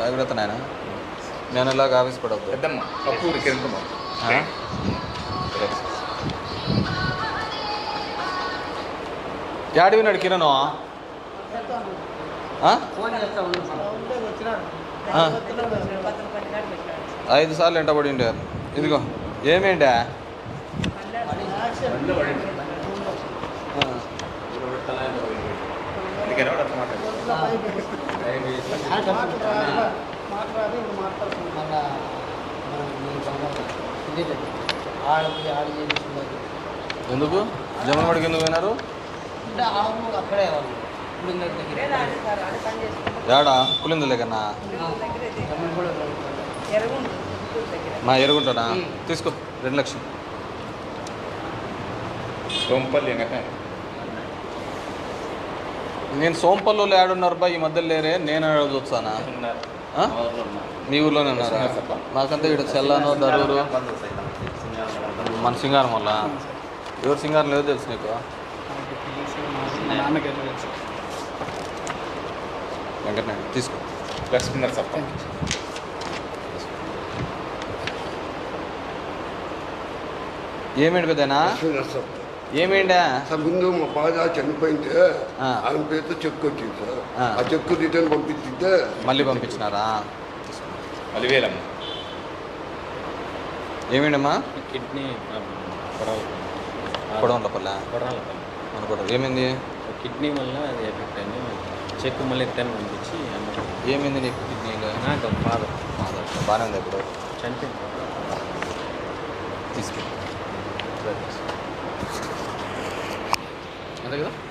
జాగ్రత్త నాయన. నేను ఇలాగ ఆఫీస్ పడవద్దు పెద్దమ్మ. కిరణమ్మ యాడి విన్నాడు కిరణ్. ఐదు సార్లు ఎంట పడి ఇదిగో ఏమేంటా? ఎందుకు? జమలవాడికి ఎందుకు పోయినారు? యాడా? పులిందులే కన్నా మా ఎరుగుంటానా తీసుకో రెండు లక్షలు. సోంపల్లి ఎంగట నేను సోంపల్లిలో యాడున్నారు బా ఈ మధ్యలో లేరే నేను అడగొచ్చానా ఆ? మీ ఊర్లోనే ఉన్నారా? మాకంతా ఇక్కడ చెల్లాను దరూరు మన సింగారం వల్ల. ఎవరు సింగారం లేదో తెలుసు నీకు? వెంకటనాయుడు తీసుకో. లక్ష్మీనర్ సప్ప ఏమేంటి పెద్దనా ఏమేండా సార్ ముందు మా బాధ చనిపోయింటే. ఆయన పేరుతో చెక్ వచ్చింది సార్. ఆ. ఆ చెక్ రిటర్న్ పంపించింటే మళ్ళీ పంపించినారా? అలివేలమ్మ ఏమేంటమ్మా? కిడ్నీ పొడవ కొడవలపల్ల. పొడవలపల్లి అనుకోవడం. ఏమైంది? కిడ్నీ వల్ల అది ఎఫెక్ట్ అయింది. చెక్ మళ్ళీ రిటర్న్ పంపించి ఏమైంది నీకు కిడ్నీలో నాకు ఫాదర్. బాగానే ఉంది ఇప్పుడు. చనిపోయింది. తీసుకెళ్ళి. だけど。